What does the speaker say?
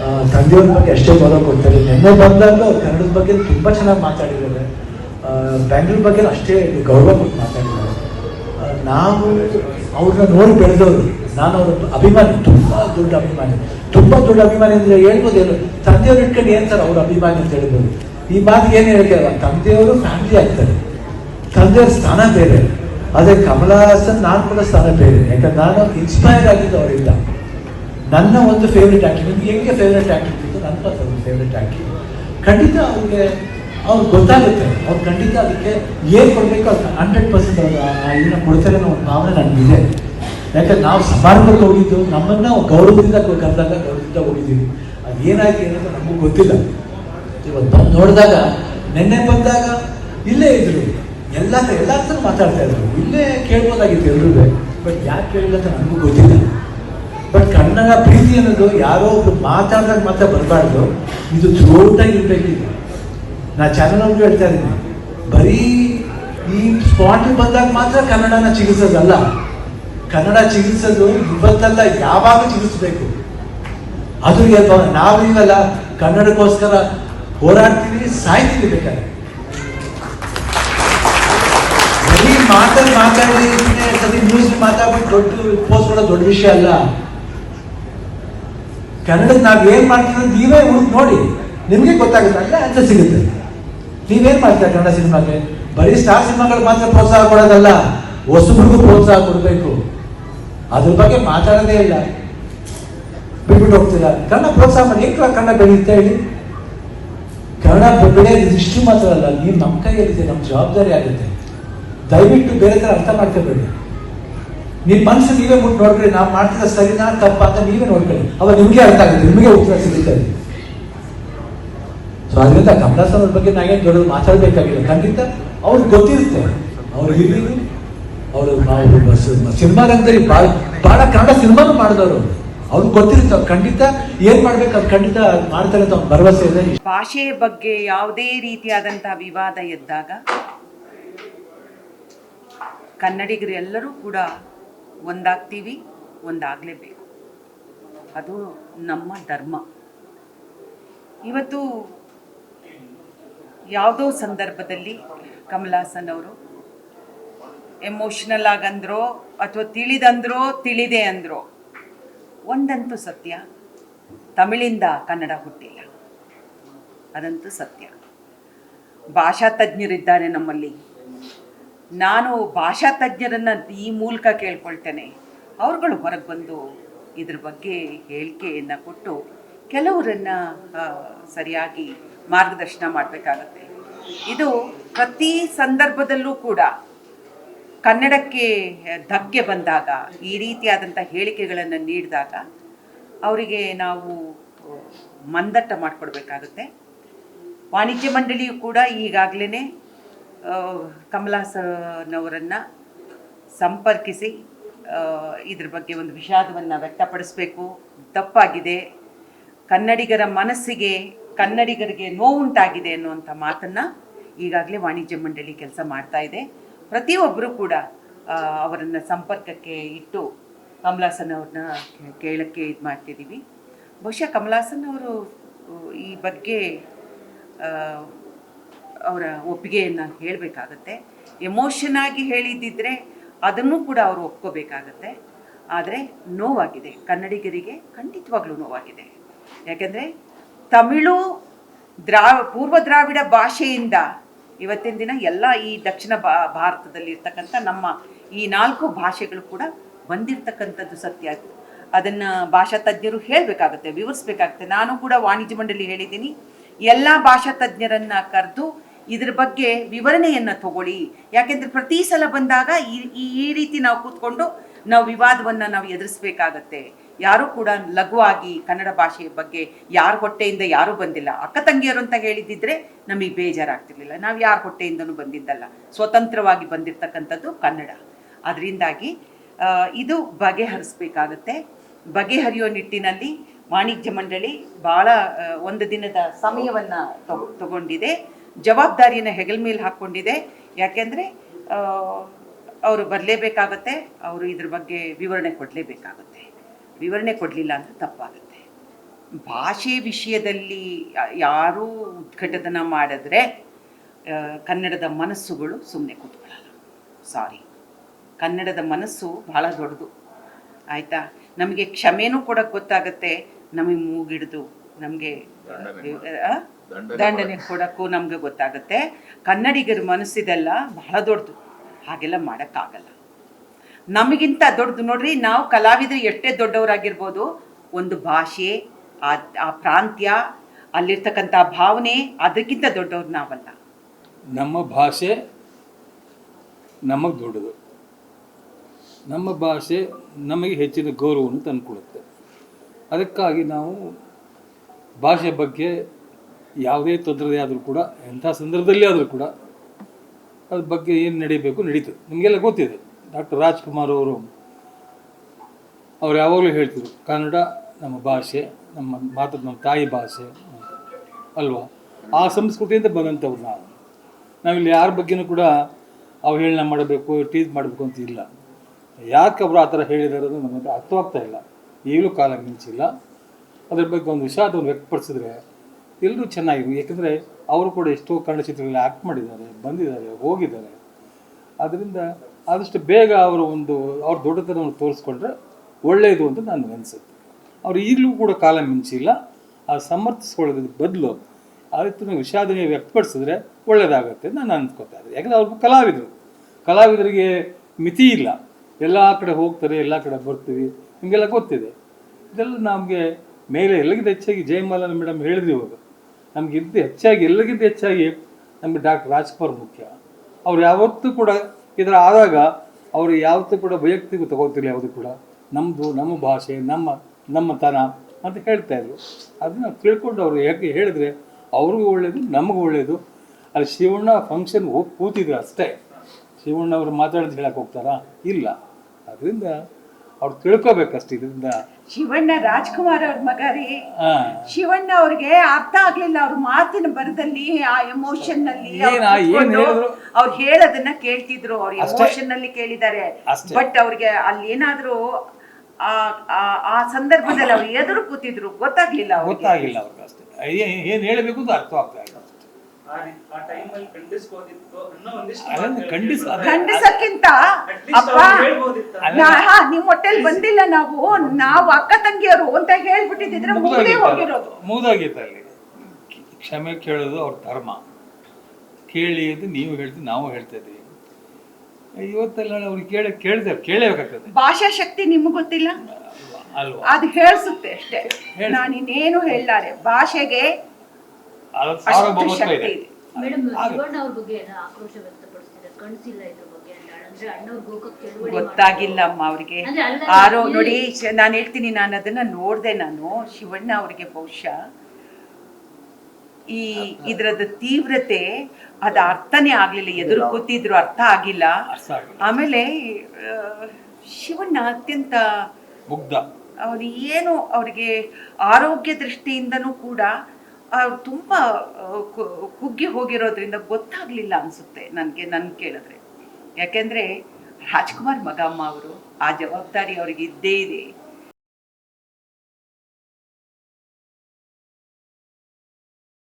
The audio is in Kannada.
ಆ, ತಂದೆಯವ್ರ ಬಗ್ಗೆ ಅಷ್ಟೇ ಗೌರವ ಕೊಡ್ತಾರೆ. ನಿನ್ನೆ ಬಂದಾಗ ಕನ್ನಡದ ಬಗ್ಗೆ ತುಂಬ ಚೆನ್ನಾಗಿ ಮಾತಾಡಿದ್ದಾರೆ. ಬ್ಯಾಂಗ್ಳೂರ್ ಬಗ್ಗೆ ಅಷ್ಟೇ ಗೌರವ ಕೊಟ್ಟು ಮಾತಾಡಿದ್ದಾರೆ. ನಾವು ಅವ್ರನ್ನ ನೋಡಿ ಬೆಳೆದವರು ನಾನು ಅವ್ರ ಅಭಿಮಾನಿ ತುಂಬ ದೊಡ್ಡ ಅಭಿಮಾನಿ. ತುಂಬ ದೊಡ್ಡ ಅಭಿಮಾನಿ ಅಂದರೆ ಹೇಳ್ಬೋದು ಏನು? ತಂದೆಯವ್ರು ಇಟ್ಕೊಂಡು ಏನು ಸರ್ ಅವ್ರ ಅಭಿಮಾನಿ ಅಂತ ಹೇಳ್ಬೋದು? ಈ ಮಾತಿಗೆ ಏನು ಹೇಳಿಲ್ಲ ತಂದೆಯವರು ಫ್ಯಾಮಿಲಿ ಆಗ್ತಾರೆ. ತಂದೆಯವ್ರ ಸ್ಥಾನ ಬೇರೆ. ಅದೇ ಕಮಲ ಹಾಸನ್ ನಾನು ಕೂಡ ಸ್ಥಾನ ಬೇರೆ. ಯಾಕಂದ್ರೆ ನಾನು ಇನ್ಸ್ಪೈರ್ ಆಗಿದ್ದು ಅವರಿಂದ. ನನ್ನ ಒಂದು ಫೇವ್ರೆಟ್ ಆ್ಯಕ್ಟಿವ್ ನಿಮ್ಗೆ ಹೆಂಗೆ ಫೇವ್ರೆಟ್ ಆ್ಯಕ್ಟಿವ್ ಇತ್ತು ನನ್ನ ಒಂದು ಫೇವ್ರೆಟ್ ಆ್ಯಕ್ಟಿವ್ ಖಂಡಿತ ಅವ್ರಿಗೆ ಅವ್ರು ಗೊತ್ತಾಗುತ್ತೆ, ಅವ್ರು ಖಂಡಿತ ಅದಕ್ಕೆ ಏನು ಕೊಡಬೇಕು ಅದು ಹಂಡ್ರೆಡ್ ಪರ್ಸೆಂಟ್ ಅವ್ರು ಇದನ್ನ ಕೊಡ್ತಾರೆ ಅನ್ನೋ ಒಂದು ಭಾವನೆ ನನಗಿದೆ. ಯಾಕಂದ್ರೆ ನಾವು ಸಮಾರಂಭಕ್ಕೆ ಹೋಗಿದ್ದು, ನಮ್ಮನ್ನ ಗೌರವದಿಂದ ಕರೆದಾಗ, ಗೌರವದಿಂದ ಹೋಗಿದ್ದೀವಿ. ಅದು ಏನಾಯ್ತು ಏನಂತ ನಮಗೂ ಗೊತ್ತಿಲ್ಲ. ಇವತ್ತು ಬಂದು ನೋಡಿದಾಗ, ನೆನ್ನೆ ಬಂದಾಗ ಇಲ್ಲೇ ಇದ್ರು. ಎಲ್ಲ ಎಲ್ಲ ಹತ್ರ ಮಾತಾಡ್ತಾ ಇದ್ರು. ಇಲ್ಲೇ ಕೇಳ್ಬೋದಾಗಿತ್ತು ಎಲ್ರೂ ಬಟ್ ಯಾಕೆ ಕೇಳಿಲ್ಲ ಅಂತ ನನಗೂ ಗೊತ್ತಿಲ್ಲ. ಬಟ್ ಕನ್ನಡ ಪ್ರೀತಿ ಅನ್ನೋದು ಯಾರೋ ಒಬ್ರು ಮಾತಾಡಿದಾಗ ಮಾತ್ರ ಬರಬಾರ್ದು. ಇದು ಥ್ರೋಟಾಗಿ ಇರಬೇಕಿದೆ ನಾ ಚಾನಲ್ ಅವ್ರಿಗೆ ಹೇಳ್ತಾ ಇದ್ದೀನಿ. ಬರೀ ಈ ಸ್ಪಾಟಿಗೆ ಬಂದಾಗ ಮಾತ್ರ ಕನ್ನಡನ ಚಿಕಿತ್ಸೋದಲ್ಲ ಕನ್ನಡ ಚಿಕಿತ್ಸೋದು ಇವತ್ತಲ್ಲ ಯಾವಾಗ ಚಿಗಿಸ್ಬೇಕು? ಅದು ನಾವು ನಾವೀಗಲ್ಲ ಕನ್ನಡಕ್ಕೋಸ್ಕರ ಹೋರಾಡ್ತೀವಿ, ಸಾಯ್ತೀವಿ ಬೇಕಾದ್ರೆ. ಬರೀ ಮಾತಾಡಿ ಮಾತಾಡಿ ಸರಿ ನ್ಯೂಸ್ ಮಾತಾಡ್ಬಿಟ್ಟು ದೊಡ್ಡ ಪೋಸ್ಟ್ ಕೊಡೋ ದೊಡ್ಡ ವಿಷಯ ಅಲ್ಲ. ಕನ್ನಡದ ನಾವು ಏನ್ ಮಾಡ್ತೀವಿ ಅಂತ ನೀವೇ ಹುಡುಕ್ ನೋಡಿ, ನಿಮಗೆ ಗೊತ್ತಾಗುತ್ತೆ, ಅಲ್ಲೇ ಆನ್ಸರ್ ಸಿಗುತ್ತೆ. ನೀವೇನ್ ಮಾಡ್ತೀರಾ ಕನ್ನಡ ಸಿನಿಮಾಗೆ? ಬರೀ ಸ್ಟಾರ್ ಸಿನಿಮಾಗಳು ಮಾತ್ರ ಪ್ರೋತ್ಸಾಹ ಕೊಡೋದಲ್ಲ, ಹೊಸಬ್ರಿಗೂ ಪ್ರೋತ್ಸಾಹ ಕೊಡಬೇಕು. ಅದ್ರ ಬಗ್ಗೆ ಮಾತಾಡೋದೇ ಇಲ್ಲ. ಬಿಟ್ಬಿಟ್ಟು ಹೋಗ್ತೀರಾ? ಕನ್ನಡ ಪ್ರೋತ್ಸಾಹ ಮಾಡಿ ಏಕ ಕನ್ನಡ ಬೆಳೆಯುತ್ತೆ ಹೇಳಿ? ಕನ್ನಡ ಬೆಳೆಯೋದು ಇಷ್ಟು ಮಾತ್ರ ಅಲ್ಲ, ನೀವು ನಮ್ಮ ಕೈಯಲ್ಲಿದೆ ನಮ್ಮ ಜವಾಬ್ದಾರಿ ಆಗುತ್ತೆ. ದಯವಿಟ್ಟು ಬೇರೆ ಥರ ಅರ್ಥ ಮಾಡ್ಕೋಬೇಡಿ. ನಿಮ್ಮ ಮನಸ್ಸು ನೀವೇ ಮುಟ್ಟು ನೋಡ್ಕೊಳ್ಳಿ ನಾವು ಮಾಡ್ತಿರೋ ಸರಿನಾ ತಪ್ಪ ಅಂತ ನೀವೇ ನೋಡ್ಕೊಳ್ಳಿ. ಅವಾಗ ನಿಮಗೆ ಅರ್ಥ ಆಗುತ್ತೆ, ನಿಮಗೆ ಉತ್ತರ ಸಿಗುತ್ತೆ. ಸೊ ಅದರಿಂದ ಕಮಲಾಸ್ ಅವ್ರ ಬಗ್ಗೆ ನಾವೇನು ದೊಡ್ಡದು ಮಾತಾಡಬೇಕಾಗಿಲ್ಲ. ಖಂಡಿತ, ಅವ್ರಿಗೆ ಗೊತ್ತಿರುತ್ತೆ. ಅವ್ರು ಇಲ್ಲಿ ಅವರು ನಾವು ಸಿನಿಮಾ ರಂಗದಲ್ಲಿ ಭಾಳ ಭಾಳ ಕನ್ನಡ ಸಿನಿಮಾನು ಮಾಡಿದವರು. ಅವ್ರಿಗೆ ಗೊತ್ತಿರುತ್ತೆ, ಅವ್ರು ಖಂಡಿತ ಏನ್ ಮಾಡ್ಬೇಕು ಅದು ಖಂಡಿತ ಮಾಡ್ತಾರೆ ಅಂತ ಭರವಸೆ ಇದೆ. ಭಾಷೆಯ ಬಗ್ಗೆ ಯಾವುದೇ ರೀತಿಯಾದಂತಹ ವಿವಾದ ಎದ್ದಾಗ ಕನ್ನಡಿಗರು ಎಲ್ಲರೂ ಕೂಡ ಒಂದಾಗ್ತೀವಿ, ಒಂದಾಗಲೇಬೇಕು. ಅದು ನಮ್ಮ ಧರ್ಮ. ಇವತ್ತು ಯಾವುದೋ ಸಂದರ್ಭದಲ್ಲಿ ಕಮಲಾಸನ್ ಅವರು ಎಮೋಷನಲ್ ಆಗಂದ್ರೋ ಅಥವಾ ತಿಳಿದಂದ್ರೋ ತಿಳಿದೆ ಅಂದ್ರೋ, ಒಂದಂತೂ ಸತ್ಯ, ತಮಿಳಿಂದ ಕನ್ನಡ ಹುಟ್ಟಿಲ್ಲ. ಅದಂತೂ ಸತ್ಯ. ಭಾಷಾ ತಜ್ಞರಿದ್ದಾರೆ ನಮ್ಮಲ್ಲಿ. ನಾನು ಭಾಷಾ ತಜ್ಞರನ್ನು ಈ ಮೂಲಕ ಕೇಳ್ಕೊಳ್ತೇನೆ. ಅವ್ರುಗಳು ಹೊರಗೆ ಬಂದು ಇದ್ರ ಬಗ್ಗೆ ಹೇಳಿಕೆಯನ್ನು ಕೊಟ್ಟು ಕೆಲವರನ್ನು ಸರಿಯಾಗಿ ಮಾರ್ಗದರ್ಶನ ಮಾಡಬೇಕಾಗತ್ತೆ. ಇದು ಪ್ರತಿ ಸಂದರ್ಭದಲ್ಲೂ ಕೂಡ ಕನ್ನಡಕ್ಕೆ ಧಕ್ಕೆ ಬಂದಾಗ, ಈ ರೀತಿಯಾದಂಥ ಹೇಳಿಕೆಗಳನ್ನು ನೀಡಿದಾಗ ಅವರಿಗೆ ನಾವು ಮಂದಟ್ಟ ಮಾಡಿಕೊಡ್ಬೇಕಾಗುತ್ತೆ. ವಾಣಿಜ್ಯ ಮಂಡಳಿಯು ಕೂಡ ಈಗಾಗಲೇ ಕಮಲಾಸನವರನ್ನು ಸಂಪರ್ಕಿಸಿ ಇದ್ರ ಬಗ್ಗೆ ಒಂದು ವಿಷಾದವನ್ನು ವ್ಯಕ್ತಪಡಿಸಬೇಕು. ತಪ್ಪಾಗಿದೆ. ಕನ್ನಡಿಗರ ಮನಸ್ಸಿಗೆ, ಕನ್ನಡಿಗರಿಗೆ ನೋವುಂಟಾಗಿದೆ ಅನ್ನುವಂಥ ಮಾತನ್ನು ಈಗಾಗಲೇ ವಾಣಿಜ್ಯ ಮಂಡಳಿ ಕೆಲಸ ಮಾಡ್ತಾ ಇದೆ. ಪ್ರತಿಯೊಬ್ಬರು ಕೂಡ ಅವರನ್ನು ಸಂಪರ್ಕಕ್ಕೆ ಇಟ್ಟು ಕಮಲಾಸನ್ ಅವ್ರನ್ನ ಕೇಳೋಕ್ಕೆ ಇದು ಮಾಡ್ತಿದ್ದೀವಿ ಬಹುಶಃ ಕಮಲಾಸನ್ ಅವರು ಈ ಬಗ್ಗೆ ಅವರ ಒಪ್ಪಿಗೆಯನ್ನು ಹೇಳಬೇಕಾಗತ್ತೆ. ಎಮೋಷನ್ ಆಗಿ ಹೇಳಿದ್ದಿದ್ರೆ ಅದನ್ನು ಕೂಡ ಅವರು ಒಪ್ಕೋಬೇಕಾಗತ್ತೆ. ಆದರೆ ನೋವಾಗಿದೆ. ಕನ್ನಡಿಗರಿಗೆ ಖಂಡಿತವಾಗ್ಲೂ ನೋವಾಗಿದೆ. ಯಾಕೆಂದರೆ ತಮಿಳು ದ್ರಾ, ಪೂರ್ವ ದ್ರಾವಿಡ ಭಾಷೆಯಿಂದ ಇವತ್ತಿನ ದಿನ ಎಲ್ಲ ಈ ದಕ್ಷಿಣ ಭಾ ಭಾರತದಲ್ಲಿ ಇರ್ತಕ್ಕಂಥ ನಮ್ಮ ಈ ನಾಲ್ಕು ಭಾಷೆಗಳು ಕೂಡ ಬಂದಿರತಕ್ಕಂಥದ್ದು ಸತ್ಯ. ಅದನ್ನು ಭಾಷಾ ತಜ್ಞರು ಹೇಳಬೇಕಾಗತ್ತೆ, ವಿವರಿಸ್ಬೇಕಾಗತ್ತೆ. ನಾನು ಕೂಡ ವಾಣಿಜ್ಯ ಮಂಡಳಿ ಹೇಳಿದ್ದೀನಿ. ಎಲ್ಲ ಭಾಷಾ ತಜ್ಞರನ್ನು ಕರೆದು ಇದ್ರ ಬಗ್ಗೆ ವಿವರಣೆಯನ್ನು ತಗೊಳ್ಳಿ. ಯಾಕೆಂದ್ರೆ ಪ್ರತಿ ಸಲ ಬಂದಾಗ ಈ, ಈ- ರೀತಿ ನಾವು ಕೂತ್ಕೊಂಡು ನಾವು ವಿವಾದವನ್ನು ನಾವು ಎದುರಿಸ್ಬೇಕಾಗತ್ತೆ. ಯಾರು ಕೂಡ ಲಘುವಾಗಿ ಕನ್ನಡ ಭಾಷೆಯ ಬಗ್ಗೆ ಯಾರ ಹೊಟ್ಟೆಯಿಂದ ಯಾರೂ ಬಂದಿಲ್ಲ. ಅಕ್ಕ ತಂಗಿಯರು ಅಂತ ಹೇಳಿದ್ದಿದ್ರೆ ನಮಗೆ ಬೇಜಾರಾಗ್ತಿರ್ಲಿಲ್ಲ. ನಾವು ಯಾರ ಹೊಟ್ಟೆಯಿಂದನೂ ಬಂದಿದ್ದಲ್ಲ. ಸ್ವತಂತ್ರವಾಗಿ ಬಂದಿರತಕ್ಕಂಥದ್ದು ಕನ್ನಡ. ಅದರಿಂದಾಗಿ ಇದು ಬಗೆಹರಿಸ್ಬೇಕಾಗತ್ತೆ. ಬಗೆಹರಿಯೋ ನಿಟ್ಟಿನಲ್ಲಿ ವಾಣಿಜ್ಯ ಮಂಡಳಿ ಭಾಳ ಒಂದು ದಿನದ ಸಮಯವನ್ನು ತಗೊಂಡಿದೆ. ಜವಾಬ್ದಾರಿಯನ್ನು ಹೆಗಲ್ ಮೇಲೆ ಹಾಕ್ಕೊಂಡಿದೆ ಯಾಕೆಂದ್ರೆ ಅವರು ಬರಲೇಬೇಕಾಗತ್ತೆ ಅವರು ಇದ್ರ ಬಗ್ಗೆ ವಿವರಣೆ ಕೊಡಲೇಬೇಕಾಗುತ್ತೆ. ವಿವರಣೆ ಕೊಡಲಿಲ್ಲ ಅಂದ್ರೆ ತಪ್ಪಾಗುತ್ತೆ. ಭಾಷೆ ವಿಷಯದಲ್ಲಿ ಯಾರೂ ಉದ್ಘಟನ ಮಾಡಿದ್ರೆ ಕನ್ನಡದ ಮನಸ್ಸುಗಳು ಸುಮ್ಮನೆ ಕೂತ್ಕೊಳ್ಳಲ್ಲ. ಸಾರಿ ಕನ್ನಡದ ಮನಸ್ಸು ಬಹಳ ದೊಡ್ಡದು. ಆಯ್ತಾ? ನಮಗೆ ಕ್ಷಮೆನೂ ಕೊಡೋಕ್ಕೆ ಗೊತ್ತಾಗುತ್ತೆ. ನಮಗೆ ಮೂಗಿಡ್ದು ನಮಗೆ ದಂಡನೆ ಕೊಡೋಕ್ಕೂ ನಮಗೆ ಗೊತ್ತಾಗುತ್ತೆ. ಕನ್ನಡಿಗರ ಮನಸ್ಸಿದೆಲ್ಲ ಬಹಳ ದೊಡ್ಡದು. ಹಾಗೆಲ್ಲ ಮಾಡೋಕ್ಕಾಗಲ್ಲ. ನಮಗಿಂತ ದೊಡ್ಡದು ನೋಡ್ರಿ ನಾವು ಕಲಾವಿದರು ಎಷ್ಟೇ ದೊಡ್ಡವರಾಗಿರ್ಬೋದು ಒಂದು ಭಾಷೆ ಆ ಆ ಪ್ರಾಂತ್ಯ ಅಲ್ಲಿರ್ತಕ್ಕಂಥ ಭಾವನೆ ಅದಕ್ಕಿಂತ ದೊಡ್ಡವ್ರು ನಾವಲ್ಲ. ನಮ್ಮ ಭಾಷೆ ನಮಗೆ ದೊಡ್ಡದು. ನಮ್ಮ ಭಾಷೆ ನಮಗೆ ಹೆಚ್ಚಿನ ಗೌರವವನ್ನು ತಂದುಕೊಡುತ್ತೆ. ಅದಕ್ಕಾಗಿ ನಾವು ಭಾಷೆ ಬಗ್ಗೆ ಯಾವುದೇ ತೊಂದರೆ ಆದರೂ ಕೂಡ, ಎಂಥ ಸಂದರ್ಭದಲ್ಲಿ ಆದರೂ ಕೂಡ ಅದ್ರ ಬಗ್ಗೆ ಏನು ನಡೀಬೇಕು ನಡೀತದೆ ನಿಮಗೆಲ್ಲ ಗೊತ್ತಿದೆ, ಡಾಕ್ಟರ್ ರಾಜ್ಕುಮಾರ್ ಅವರು ಅವ್ರು ಯಾವಾಗಲೂ ಹೇಳ್ತಿದ್ರು, ಕನ್ನಡ ನಮ್ಮ ಭಾಷೆ, ನಮ್ಮ ಮಾತು, ನಮ್ಮ ತಾಯಿ ಭಾಷೆ. ಅಲ್ವಾ? ಆ ಸಂಸ್ಕೃತಿಯಿಂದ ಬಂದಂಥವ್ರು ನಾವು. ನಾವಿಲ್ಲಿ ಯಾರ ಬಗ್ಗೆನೂ ಕೂಡ ಅವಹೇಳನ ಮಾಡಬೇಕು, ಟೀಸ್ ಮಾಡಬೇಕು ಅಂತ ಇಲ್ಲ. ಯಾಕೆ ಅವರು ಆ ಥರ ಹೇಳಿದಾರೆ ನಮಗೆ ಅರ್ಥವಾಗ್ತಾ ಇಲ್ಲ. ಈಗಲೂ ಕಾಲ ಮಿಂಚಿಲ್ಲ. ಅದ್ರ ಬಗ್ಗೆ ಒಂದು ವಿಷಾದವನ್ನು ವ್ಯಕ್ತಪಡಿಸಿದ್ರೆ ಎಲ್ಲರೂ ಚೆನ್ನಾಗಿರು ಯಾಕಂದರೆ ಅವರು ಕೂಡ ಎಷ್ಟೋ ಕನ್ನಡ ಚಿತ್ರಗಳಲ್ಲಿ ಆ್ಯಕ್ಟ್ ಮಾಡಿದ್ದಾರೆ, ಬಂದಿದ್ದಾರೆ, ಹೋಗಿದ್ದಾರೆ. ಅದರಿಂದ ಆದಷ್ಟು ಬೇಗ ಅವರು ಒಂದು, ಅವ್ರ ದೊಡ್ಡತನವನ್ನು ತೋರಿಸ್ಕೊಂಡ್ರೆ ಒಳ್ಳೆಯದು ಅಂತ ನಾನು ಅನಿಸುತ್ತೆ. ಅವ್ರು ಈಗಲೂ ಕೂಡ ಕಾಲ ಮಿಂಚಿಲ್ಲ, ಆ ಸಮರ್ಥಿಸ್ಕೊಳ್ಳೋದ್ರ ಬದಲು. ರೀತಿ ವಿಷಾದನೆ ವ್ಯಕ್ತಪಡಿಸಿದ್ರೆ ಒಳ್ಳೆಯದಾಗತ್ತೆ ನಾನು ಅಂದ್ಕೊತಾ ಇದ್ದೆ. ಯಾಕಂದರೆ ಅವ್ರು ಕಲಾವಿದರು. ಕಲಾವಿದರಿಗೆ ಮಿತಿ ಇಲ್ಲ. ಎಲ್ಲ ಕಡೆ ಹೋಗ್ತಾರೆ, ಎಲ್ಲ ಕಡೆ ಬರ್ತೀವಿ, ನಿಮಗೆಲ್ಲ ಗೊತ್ತಿದೆ. ಇದೆಲ್ಲ ನಮಗೆ ಮೇಲೆ ಎಲ್ಲಗಿಂತ ಹೆಚ್ಚಾಗಿ ಜಯಮಾಲನ ಮೇಡಮ್ ಹೇಳಿದ್ರು ಇವಾಗ. ನಮಗಿಂತ ಹೆಚ್ಚಾಗಿ, ಎಲ್ಲಕ್ಕಿಂತ ಹೆಚ್ಚಾಗಿ ನಮಗೆ ಡಾಕ್ಟರ್ ರಾಜ್ಕುಮಾರ್ ಮುಖ್ಯ. ಅವ್ರು ಯಾವತ್ತೂ ಕೂಡ ಇದರ ಆದಾಗ ಅವರು ಯಾವತ್ತೂ ಕೂಡ ವೈಯಕ್ತಿಕ ತಗೋತಿಲ್ಲ ಯಾವುದು ಕೂಡ. ನಮ್ಮದು ನಮ್ಮ ಭಾಷೆ, ನಮ್ಮ ನಮ್ಮ ತನ ಅಂತ ಹೇಳ್ತಾ ಇದ್ರು. ಅದನ್ನ ತಿಳ್ಕೊಂಡು ಅವರು ಯಾಕೆ ಹೇಳಿದ್ರೆ ಅವ್ರಿಗೂ ಒಳ್ಳೆಯದು ನಮಗೂ ಒಳ್ಳೆಯದು ಅಲ್ಲಿ ಶಿವಣ್ಣ ಫಂಕ್ಷನ್ ಹೋಗಿ ಕೂತಿದ್ರು ಅಷ್ಟೇ. ಶಿವಣ್ಣ ಅವರು ಮಾತಾಡೋದು ಹೇಳಕ್ಕೆ ಹೋಗ್ತಾರಾ? ಇಲ್ಲ. ಅದರಿಂದ ಅವ್ರು ತಿಳ್ಕೊಬೇಕಷ್ಟೇ ಇದರಿಂದ. ಶಿವಣ್ಣ ರಾಜ್ಕುಮಾರ್ ಅವ್ರ ಮಗ ರೀ. ಹಾಂ. ಶಿವಣ್ಣ ಅವ್ರಿಗೆ ಅರ್ಥ ಆಗ್ಲಿಲ್ಲ ಅವ್ರ ಮಾತಿನ ಬರದಲ್ಲಿ ಆ ಎಮೋಷನ್ನಲ್ಲಿ ಏನ್ ಆ- ಏನ್ ಹೇಳಿದ್ರು? ಅವ್ರು ಹೇಳೋದನ್ನ ಕೇಳ್ತಿದ್ರು. ಅವ್ರ ಅಷ್ಟೇ. ಎಮೋಷನ್ನಲ್ಲಿ ಕೇಳಿದ್ದಾರೆ. ಅಷ್ಟೇ. ಬಟ್ ಅವ್ರಿಗೆ ಅಲ್ಲಿ ಏನಾದ್ರು ಆ ಆ- ಆ ಸಂದರ್ಭದಲ್ಲಿ ಅವ್ರು ಎದುರು ಕೂತಿದ್ರು. ಗೊತ್ತಾಗ್ಲಿಲ್ಲ ಅವ್ರಿಗೆ. ಗೊತ್ತಾಗಿಲ್ಲ ಅವ್ರಿಗೆ ಅಷ್ಟೇ. ಏ- ಏನ್ ಹೇಳಬೇಕು ಅಂತ ಆಗ್ತಾ ಇಲ್ಲ. ಖಂಡಿಸಕ್ಕಿಂತ ಅಪ್ಪ ಹಾ, ನಿಮ್ ಹೊಟ್ಟೆಲ್ ಬಂದಿಲ್ಲ ನಾವು ನಾವು ಅಕ್ಕ ತಂಗಿಯರು ಅಂತ ಹೇಳ್ಬಿಟ್ಟಿದ್ರೆ ಮುಗ್ದೇ ಮುಗ್ದೋಗಿತ್ತು ಹೋಗಿರೋದು. ಅಲ್ಲಿ. ಮುಗ್ದೋಗಿತ್ತು ಅಲ್ಲಿ ಕ್ಷಮೆ ಕೇಳೋದು ಅವ್ರ ಧರ್ಮ. ಕೇಳಿ ಅಂತ ನೀವು ಹೇಳ್ತೀವಿ ನಾವು ಹೇಳ್ತಾ ಇದೀವಿ ಇವತ್ತೆಲ್ಲ ಅವ್ರಿಗೆ ಕೇಳ ಕೇಳಿದೆ ಕೇಳಬೇಕಾಗ್ತದೆ. ಭಾಷಾ ಶಕ್ತಿ ನಿಮ್ಗೆ ಗೊತ್ತಿಲ್ಲ? ಅಲ್ವಾ? ಅದು ಹೇಳ್ಸುತ್ತೆ ಅಷ್ಟೇ. ನಾನು ಇನ್ನೇನು ಹೇಳಾರೆ ಭಾಷೆಗೆ ಸಾರ್ವಭೌಮತ್ವ ಇದೆ. ಇದೆ. ಮೇಡಮ್ ಆಗುತ್ತೆ. ಶಿವಣ್ಣ ಅವ್ರ ಬಗ್ಗೆ ಏನೋ ಆಕ್ರೋಶ ವ್ಯಕ್ತಪಡಿಸ್ತಿದ್ದಾರೆ ಕಣ್ಸಿಲ್ಲ ಇದ್ರ ಬಗ್ಗೆ ಅಂತ ಅಂದ್ರೆ ಅಣ್ಣವ್ರ ಗೋಕಕ್ ಚಳುವಳಿ ಗೊತ್ತಾಗಿಲ್ಲ ಅಮ್ಮ ಅವ್ರಿಗೆ. ಅಂದ್ರೆ ಅಲ್ಲ, ಆರೋ ಇಲ್ಲಿ- ನೋಡಿ ಶ- ನಾನು ಹೇಳ್ತೀನಿ ನಾನು ಅದನ್ನ ನೋಡ್ದೆ ನಾನು ಶಿವಣ್ಣ ಅವ್ರಿಗೆ ಬಹುಶಃ ಈ ಇದ್ರದ ತೀವ್ರತೆ ಅದ ಅರ್ಥನೇ ಆಗ್ಲಿಲ್ಲ. ಎದುರು ಕೂತಿದ್ರು ಅರ್ಥ ಆಗಿಲ್ಲ. ಅರ್ಥ ಆಗಿಲ್ಲ. ಆಮೇಲೆ ಆ, ಶಿವಣ್ಣ ಅತ್ಯಂತ ಮುಗ್ಧ. ಅವ್ರು ಏನು ಅವ್ರಿಗೆ ಆರೋಗ್ಯ ದೃಷ್ಟಿಯಿಂದನೂ ಕೂಡ ತುಂಬ ಕುಗ್ಗಿ ಹೋಗಿರೋದ್ರಿಂದ ಗೊತ್ತಾಗ್ಲಿಲ್ಲ ಅನ್ಸುತ್ತೆ ನನಗೆ, ನನ್ ಕೇಳಿದ್ರೆ. ಯಾಕೆಂದ್ರೆ ರಾಜ್ಕುಮಾರ್ ಮಗಮ್ಮ ಅವರು ಆ ಜವಾಬ್ದಾರಿ ಅವ್ರಿಗೆ ಇದ್ದೇ ಇದೆ.